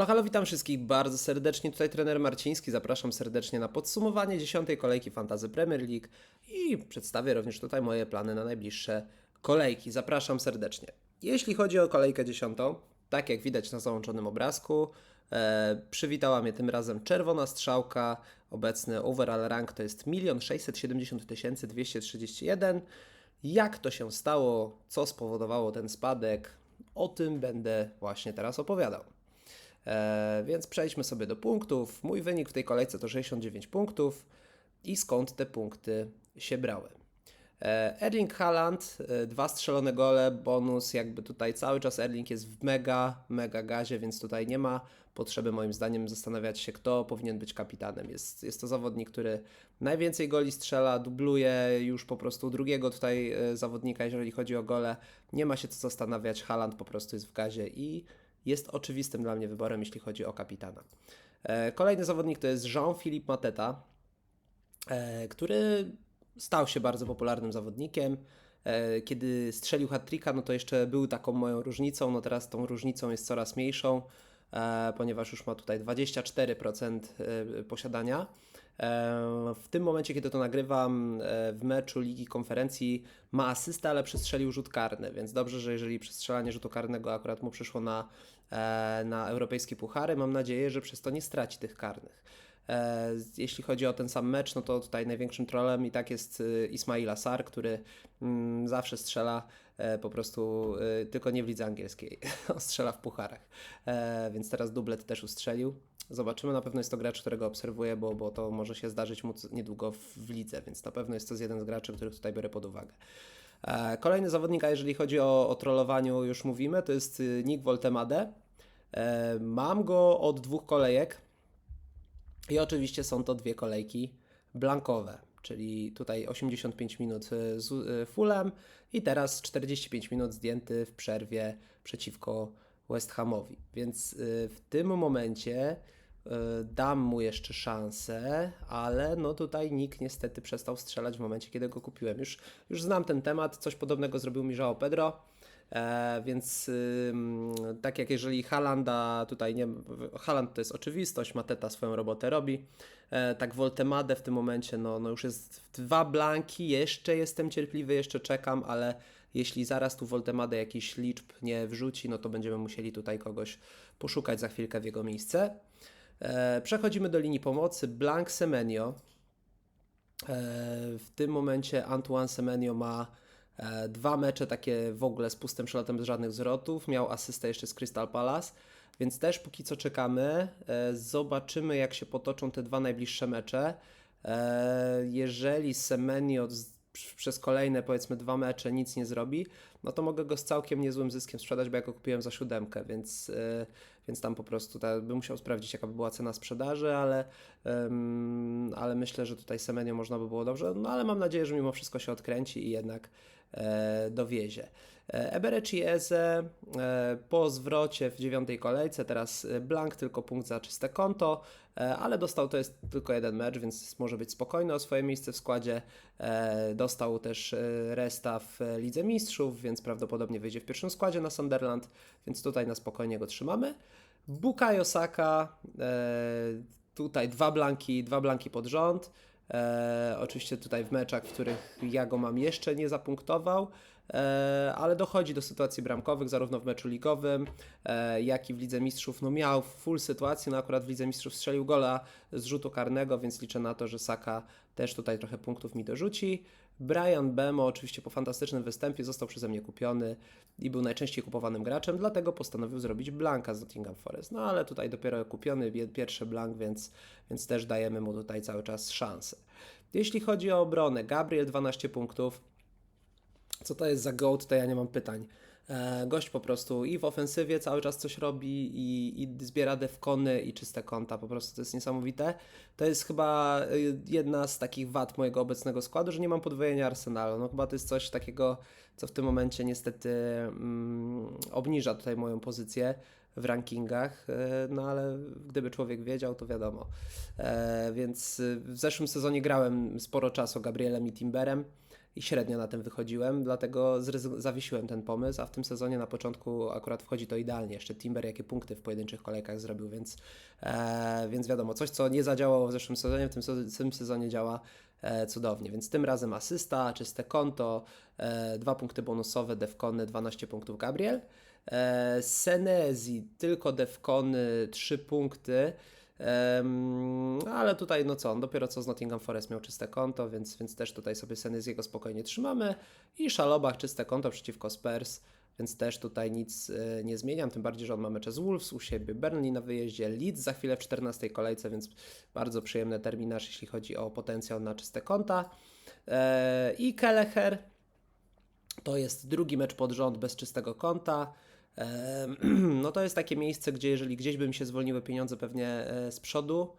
No halo, witam wszystkich bardzo serdecznie. Tutaj trener Marciński. Zapraszam serdecznie na podsumowanie dziesiątej kolejki Fantazy Premier League i przedstawię również tutaj moje plany na najbliższe kolejki. Zapraszam serdecznie. Jeśli chodzi o kolejkę dziesiątą, tak jak widać na załączonym obrazku, e, przywitała mnie tym razem czerwona strzałka. Obecny overall rank to jest 1 670 231. Jak to się stało, co spowodowało ten spadek, o tym będę właśnie teraz opowiadał. E, więc przejdźmy sobie do punktów. Mój wynik w tej kolejce to 69 punktów i skąd te punkty się brały. E, Erling Haaland, e, dwa strzelone gole, bonus, jakby tutaj cały czas Erling jest w mega, mega gazie, więc tutaj nie ma potrzeby moim zdaniem zastanawiać się, kto powinien być kapitanem. Jest, jest to zawodnik, który najwięcej goli strzela, dubluje już po prostu drugiego tutaj zawodnika, jeżeli chodzi o gole. Nie ma się co zastanawiać, Haaland po prostu jest w gazie i jest oczywistym dla mnie wyborem, jeśli chodzi o kapitana. E, Kolejny zawodnik to jest Jean-Philippe Mateta, e, który stał się bardzo popularnym zawodnikiem. E, Kiedy strzelił hat-tricka, no to jeszcze był taką moją różnicą, no teraz tą różnicą jest coraz mniejszą, ponieważ już ma tutaj 24% e, posiadania. E, W tym momencie, kiedy to nagrywam e, w meczu Ligi Konferencji, ma asystę, ale przestrzelił rzut karny, więc dobrze, że jeżeli przestrzelanie rzutu karnego akurat mu przyszło na, e, na europejskie puchary, mam nadzieję, że przez to nie straci tych karnych. Jeśli chodzi o ten sam mecz, no to tutaj największym trolem i tak jest y, Ismail Assar, który mm, zawsze strzela po prostu tylko nie w lidze angielskiej. Strzela w pucharach. Więc teraz dublet też ustrzelił. Zobaczymy, na pewno jest to gracz, którego obserwuję, bo, bo to może się zdarzyć mu niedługo w, w lidze, więc na pewno jest to jeden z graczy, których tutaj biorę pod uwagę. E, Kolejny zawodnik, a jeżeli chodzi o, o trollowaniu, już mówimy, to jest y, Nick Voltemade. E, Mam go od dwóch kolejek. I oczywiście są to dwie kolejki blankowe, czyli tutaj 85 minut y, z y, Fulham i teraz 45 minut zdjęty w przerwie przeciwko West Hamowi. Więc w tym momencie dam mu jeszcze szansę, ale no tutaj nikt niestety przestał strzelać w momencie, kiedy go kupiłem. Już, już znam ten temat, coś podobnego zrobił mi João Pedro. E, więc ym, tak jak jeżeli Halanda tutaj nie. Haland to jest oczywistość, Mateta swoją robotę robi. E, tak Voltemade w tym momencie, no, no już jest dwa blanki, jeszcze jestem cierpliwy, jeszcze czekam, ale jeśli zaraz tu Voltemade jakiś liczb nie wrzuci, no to będziemy musieli tutaj kogoś poszukać za chwilkę w jego miejsce. E, przechodzimy do linii pomocy. Blank Semenio. E, w tym momencie Antoine Semenio ma e, dwa mecze takie w ogóle z pustym przelotem bez żadnych zwrotów. Miał asystę jeszcze z Crystal Palace, więc też póki co czekamy. Zobaczymy jak się potoczą te dwa najbliższe mecze. Jeżeli Semenio przez kolejne powiedzmy dwa mecze nic nie zrobi, no to mogę go z całkiem niezłym zyskiem sprzedać, bo ja go kupiłem za siódemkę, więc, e, więc tam po prostu ta, bym musiał sprawdzić, jaka by była cena sprzedaży, ale, ale myślę, że tutaj Semenio można by było dobrze, no ale mam nadzieję, że mimo wszystko się odkręci i jednak e, dowiezie. E, Eberechi Eze e, po zwrocie w dziewiątej kolejce, teraz e, blank, tylko punkt za czyste konto, ale dostał to jest tylko jeden mecz, więc może być spokojny o swoje miejsce w składzie. Dostał też resta w Lidze Mistrzów, więc prawdopodobnie wyjdzie w pierwszym składzie na Sunderland, więc tutaj na spokojnie go trzymamy. Bukayo Saka, tutaj dwa blanki, dwa blanki pod rząd. Oczywiście tutaj w meczach, w których ja go mam jeszcze nie zapunktował, ale dochodzi do sytuacji bramkowych, zarówno w meczu ligowym, e, jak i w Lidze Mistrzów. No miał full sytuację, no akurat w Lidze Mistrzów strzelił gola z rzutu karnego, więc liczę na to, że Saka też tutaj trochę punktów mi dorzuci. Brian Bemo oczywiście po fantastycznym występie został przeze mnie kupiony i był najczęściej kupowanym graczem, dlatego postanowił zrobić blanka z Nottingham Forest. No ale tutaj dopiero kupiony pierwszy blank, więc, więc też dajemy mu tutaj cały czas szansę. Jeśli chodzi o obronę, Gabriel 12 punktów. Co to jest za goat, to ja nie mam pytań. E, Gość po prostu i w ofensywie cały czas coś robi, i, i zbiera defkony i czyste konta. Po prostu to jest niesamowite. To jest chyba y, jedna z takich wad mojego obecnego składu, że nie mam podwojenia Arsenalu. No chyba to jest coś takiego, co w tym momencie niestety mm, obniża tutaj moją pozycję w rankingach, e, no ale gdyby człowiek wiedział, to wiadomo. E, Więc w zeszłym sezonie grałem sporo czasu Gabrielem i Timberem. I średnio na tym wychodziłem, dlatego zawiesiłem ten pomysł, a w tym sezonie na początku akurat wchodzi to idealnie. Jeszcze Timber jakie punkty w pojedynczych kolejkach zrobił, więc, e, więc wiadomo, coś co nie zadziałało w zeszłym sezonie, w tym, w tym sezonie działa e, cudownie. Więc tym razem asysta, czyste konto, e, dwa punkty bonusowe, defkony, 12 punktów Gabriel. E, Senezi, tylko defkony, 3 punkty. Ale tutaj, no co, on dopiero co z Nottingham Forest miał czyste konto, więc, więc też tutaj sobie Seneziego spokojnie trzymamy. I Szalobach czyste konto przeciwko Spurs, więc też tutaj nic e, nie zmieniam. Tym bardziej, że on ma mecze z Wolves u siebie, Burnley na wyjeździe, Leeds za chwilę w 14 kolejce, więc bardzo przyjemny terminarz, jeśli chodzi o potencjał na czyste konta. E, I Kelleher to jest drugi mecz pod rząd bez czystego konta. No to jest takie miejsce, gdzie jeżeli gdzieś by mi się zwolniły pieniądze pewnie e, z przodu,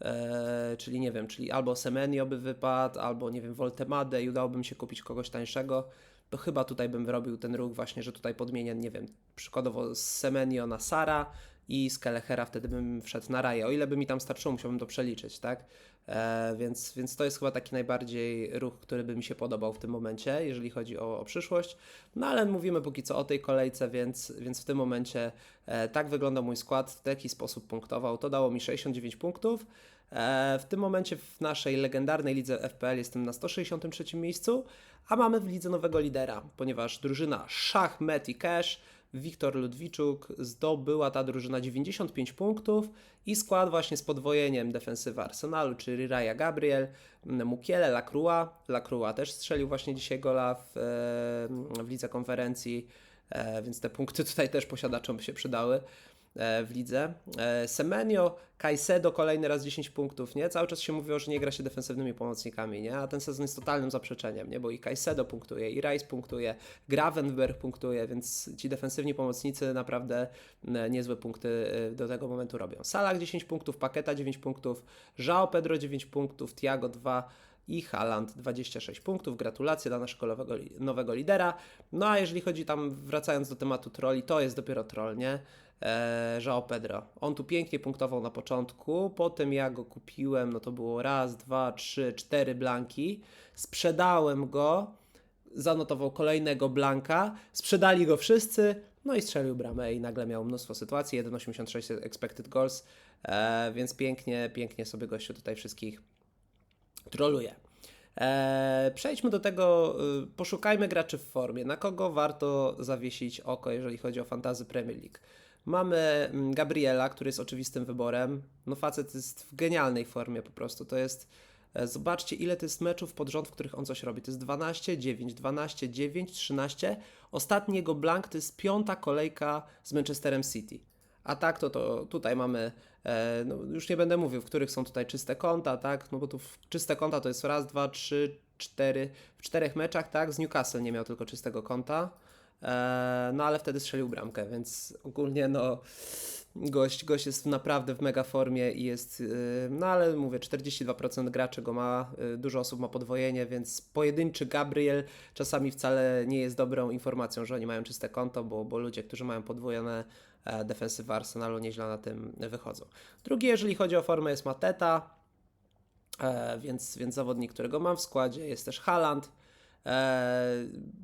e, czyli nie wiem, czyli albo Semenio by wypadł, albo nie wiem, Voltemade i udałoby się kupić kogoś tańszego, to chyba tutaj bym robił ten ruch właśnie, że tutaj podmienię, nie wiem, przykładowo z Semenio na Sara i z Kelechera wtedy bym wszedł na Raję. O ile by mi tam starczyło, musiałbym to przeliczyć, tak? E, więc, więc to jest chyba taki najbardziej ruch, który by mi się podobał w tym momencie, jeżeli chodzi o, o przyszłość. No ale mówimy póki co o tej kolejce, więc, więc w tym momencie e, tak wygląda mój skład, w taki sposób punktował. To dało mi 69 punktów. E, w tym momencie w naszej legendarnej lidze FPL jestem na 163 miejscu, a mamy w lidze nowego lidera, ponieważ drużyna Szach, Met i Cash Wiktor Ludwiczuk zdobyła ta drużyna 95 punktów i skład właśnie z podwojeniem defensywy Arsenalu, czyli Raya Gabriel, Mukiele, Lacroix. Lacroix też strzelił właśnie dzisiaj gola w, e, w lidze konferencji, e, więc te punkty tutaj też posiadaczom się przydały w lidze. E, Semenio, Caicedo kolejny raz 10 punktów, nie? Cały czas się mówiło, że nie gra się defensywnymi pomocnikami, nie? A ten sezon jest totalnym zaprzeczeniem, nie? Bo i Caicedo punktuje, i Rice punktuje, Gravenberg punktuje, więc ci defensywni pomocnicy naprawdę e, niezłe punkty e, do tego momentu robią. Salah 10 punktów, Paketa 9 punktów, João Pedro 9 punktów, Thiago 2 i Haaland 26 punktów. Gratulacje dla naszego nowego, nowego lidera. No a jeżeli chodzi tam, wracając do tematu trolli, to jest dopiero troll, nie? Eee, João Pedro. On tu pięknie punktował na początku, potem ja go kupiłem, no to było raz, dwa, trzy, cztery blanki. Sprzedałem go, zanotował kolejnego blanka, sprzedali go wszyscy, no i strzelił bramę i nagle miał mnóstwo sytuacji, 1,86 expected goals, eee, więc pięknie, pięknie sobie gościu tutaj wszystkich troluje. Eee, przejdźmy do tego, y, poszukajmy graczy w formie. Na kogo warto zawiesić oko, jeżeli chodzi o fantazy Premier League? Mamy mm, Gabriela, który jest oczywistym wyborem. No facet jest w genialnej formie po prostu. To jest, e, zobaczcie ile to jest meczów pod rząd, w których on coś robi. To jest 12, 9, 12, 9, 13. Ostatni jego blank to jest piąta kolejka z Manchesterem City. A tak, to, to tutaj mamy, e, no już nie będę mówił, w których są tutaj czyste konta, tak, no bo tu czyste konta to jest raz, dwa, trzy, cztery, w czterech meczach, tak, z Newcastle nie miał tylko czystego konta, e, no ale wtedy strzelił bramkę, więc ogólnie no gość, gość jest naprawdę w mega formie i jest, yy, no ale mówię, 42% graczy go ma, yy, dużo osób ma podwojenie, więc pojedynczy Gabriel czasami wcale nie jest dobrą informacją, że oni mają czyste konto, bo, bo ludzie, którzy mają podwojone e, defensywy Arsenalu nieźle na tym wychodzą. Drugi, jeżeli chodzi o formę, jest Mateta, e, więc, więc zawodnik, którego mam w składzie, jest też Haaland. E,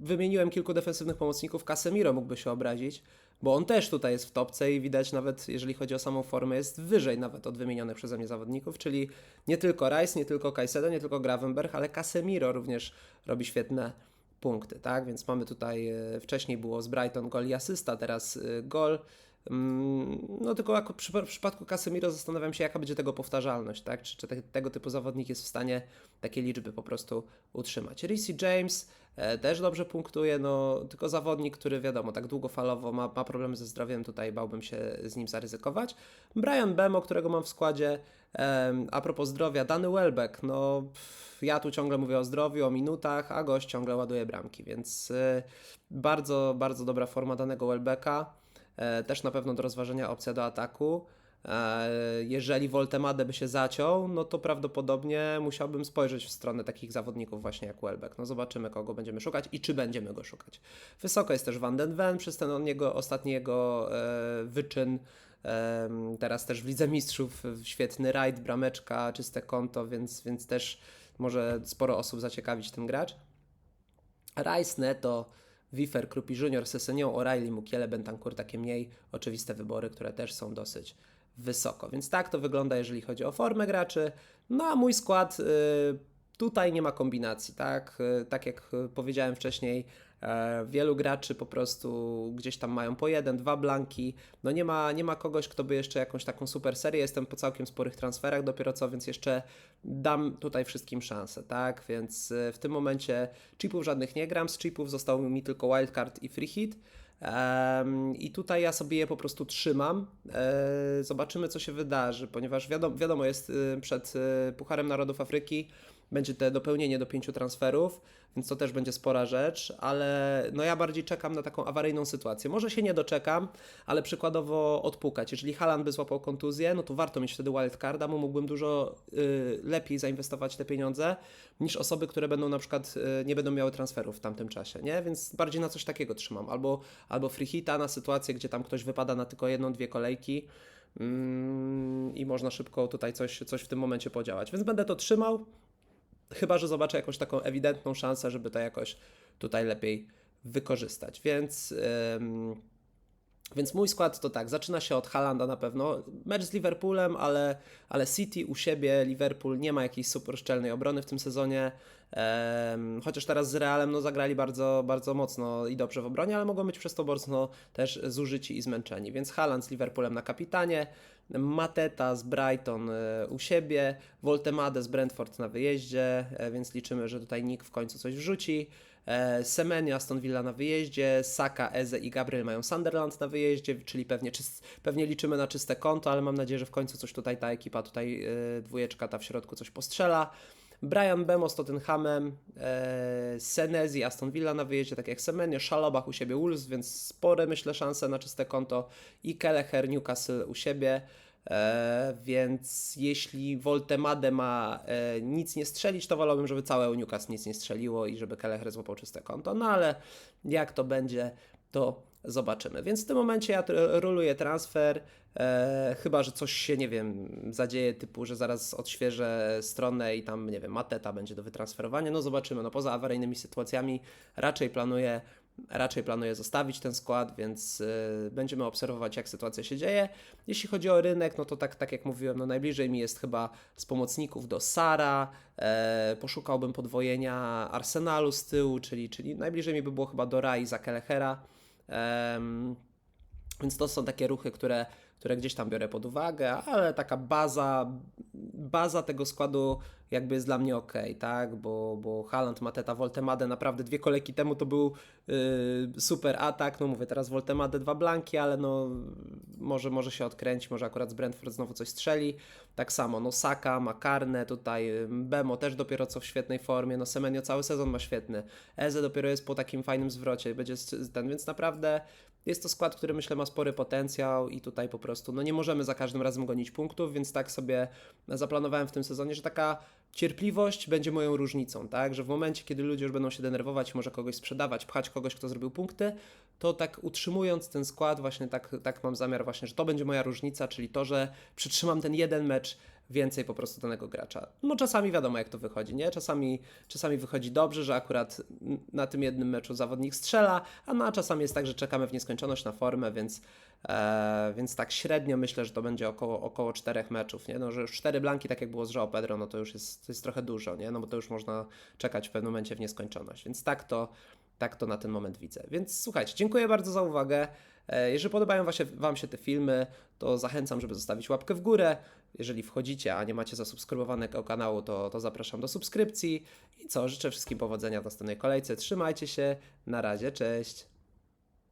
wymieniłem kilku defensywnych pomocników, Casemiro mógłby się obrazić, bo on też tutaj jest w topce i widać nawet, jeżeli chodzi o samą formę, jest wyżej nawet od wymienionych przeze mnie zawodników, czyli nie tylko Rice, nie tylko Caicedo, nie tylko Gravenberg, ale Casemiro również robi świetne punkty, tak? Więc mamy tutaj, e, wcześniej było z Brighton gol i asysta, teraz e, gol. Mm, No tylko jako przy, w przypadku Casemiro zastanawiam się, jaka będzie tego powtarzalność, tak? Czy, czy te, tego typu zawodnik jest w stanie takie liczby po prostu utrzymać. Reece James e, też dobrze punktuje, no tylko zawodnik, który wiadomo, tak długofalowo ma, ma problemy ze zdrowiem, tutaj bałbym się z nim zaryzykować. Brian Bemo, którego mam w składzie, em, a propos zdrowia, Dany Welbeck, no pff, ja tu ciągle mówię o zdrowiu, o minutach, a gość ciągle ładuje bramki, więc y, bardzo, bardzo dobra forma danego Welbecka. E, Też na pewno do rozważenia opcja do ataku. E, Jeżeli Voltemade by się zaciął, no to prawdopodobnie musiałbym spojrzeć w stronę takich zawodników właśnie jak Welbeck. No zobaczymy, kogo będziemy szukać i czy będziemy go szukać. Wysoko jest też Van den Ven, przez ten on ostatni jego e, wyczyn. Teraz też w Lidze Mistrzów świetny rajd, brameczka, czyste konto, więc, więc też może sporo osób zaciekawić ten gracz. Rice, Neto, Wiffer, Krupi Junior, Sesenion, O'Reilly, Mukiele, Bentancur, takie mniej oczywiste wybory, które też są dosyć wysoko. Więc tak to wygląda, jeżeli chodzi o formę graczy. No a mój skład y, tutaj nie ma kombinacji, tak? Y, Tak jak powiedziałem wcześniej, wielu graczy po prostu gdzieś tam mają po jeden, dwa blanki. No nie ma, nie ma kogoś, kto by jeszcze jakąś taką super serię. Jestem po całkiem sporych transferach dopiero co, więc jeszcze dam tutaj wszystkim szansę, tak? Więc y, w tym momencie chipów żadnych nie gram. Z chipów został mi tylko wildcard i free hit. I tutaj ja sobie je po prostu trzymam. E, Zobaczymy, co się wydarzy, ponieważ wiadomo, wiadomo jest przed Pucharem Narodów Afryki będzie te dopełnienie do pięciu transferów, więc to też będzie spora rzecz, ale no ja bardziej czekam na taką awaryjną sytuację. Może się nie doczekam, ale przykładowo odpukać. Jeżeli Haaland by złapał kontuzję, no to warto mieć wtedy wildcarda, bo mógłbym dużo y, lepiej zainwestować te pieniądze niż osoby, które będą na przykład y, nie będą miały transferów w tamtym czasie, nie? Więc bardziej na coś takiego trzymam. Albo, albo free hita na sytuację, gdzie tam ktoś wypada na tylko jedną, dwie kolejki mm, i można szybko tutaj coś, coś w tym momencie podziałać. Więc będę to trzymał. Chyba, że zobaczę jakąś taką ewidentną szansę, żeby to jakoś tutaj lepiej wykorzystać. Więc, ym, więc mój skład to tak, zaczyna się od Halanda na pewno. Mecz z Liverpoolem, ale, ale City u siebie, Liverpool nie ma jakiejś super szczelnej obrony w tym sezonie. Chociaż teraz z Realem no, zagrali bardzo, bardzo mocno i dobrze w obronie, ale mogą być przez to mocno też zużyci i zmęczeni. Więc Haaland z Liverpoolem na kapitanie, Mateta z Brighton e, u siebie, Voltemade z Brentford na wyjeździe, e, więc liczymy, że tutaj Nick w końcu coś wrzuci. E, Semenyo, Aston Villa na wyjeździe, Saka, Eze i Gabriel mają Sunderland na wyjeździe, czyli pewnie, czyst, pewnie liczymy na czyste konto, ale mam nadzieję, że w końcu coś tutaj ta ekipa, tutaj dwójeczka ta w środku coś postrzela. Brian Bemo z Tottenhamem, e, Senezi, Aston Villa na wyjeździe, tak jak Semenyo, Szalobach u siebie Wolves, więc spore myślę szanse na czyste konto i Kelleher, Newcastle u siebie. E, więc jeśli Voltemade ma e, nic nie strzelić, to wolałbym, żeby całe Newcastle nic nie strzeliło i żeby Kelleher złapał czyste konto. No ale jak to będzie, to zobaczymy. Więc w tym momencie ja tr- roluję transfer, e, chyba że coś się, nie wiem, zadzieje, typu, że zaraz odświeżę stronę i tam, nie wiem, Mateta będzie do wytransferowania. No zobaczymy. No poza awaryjnymi sytuacjami raczej planuję raczej planuję zostawić ten skład, więc y, będziemy obserwować, jak sytuacja się dzieje. Jeśli chodzi o rynek, no to tak, tak jak mówiłem, no najbliżej mi jest chyba z pomocników do Sara. E, poszukałbym podwojenia Arsenalu z tyłu, czyli, czyli najbliżej mi by było chyba do Rai za. Em, więc to są takie ruchy, które, które gdzieś tam biorę pod uwagę, ale taka baza, baza tego składu jakby jest dla mnie ok, tak? Bo, bo Haaland, Mateta, Voltemade naprawdę dwie kolejki temu to był yy, super atak. No mówię teraz Voltemade dwa blanki, ale no może, może się odkręci, może akurat z Brentford znowu coś strzeli. Tak samo, no Saka, Makarne, tutaj Bemo też dopiero co w świetnej formie, no Semenyo cały sezon ma świetny. Eze dopiero jest po takim fajnym zwrocie, będzie ten, więc naprawdę jest to skład, który myślę ma spory potencjał i tutaj po prostu no nie możemy za każdym razem gonić punktów, więc tak sobie zaplanowałem w tym sezonie, że taka cierpliwość będzie moją różnicą, tak? Że w momencie, kiedy ludzie już będą się denerwować, może kogoś sprzedawać, pchać kogoś, kto zrobił punkty, to tak utrzymując ten skład, właśnie tak, tak mam zamiar właśnie, że to będzie moja różnica, czyli to, że przytrzymam ten jeden mecz więcej po prostu danego gracza. No czasami wiadomo jak to wychodzi, nie? Czasami, czasami wychodzi dobrze, że akurat na tym jednym meczu zawodnik strzela, a no, a czasami jest tak, że czekamy w nieskończoność na formę, więc, e, więc tak średnio myślę, że to będzie około, około czterech meczów, nie? No, że już cztery blanki, tak jak było z João Pedro, no to już jest, to jest trochę dużo, nie? No bo to już można czekać w pewnym momencie w nieskończoność, więc tak to, tak to na ten moment widzę. Więc słuchajcie, dziękuję bardzo za uwagę. E, Jeżeli podobają wam się, te filmy, to zachęcam, żeby zostawić łapkę w górę. Jeżeli wchodzicie, a nie macie zasubskrybowanego kanału, to, to zapraszam do subskrypcji. I co, życzę wszystkim powodzenia w następnej kolejce. Trzymajcie się, na razie, cześć.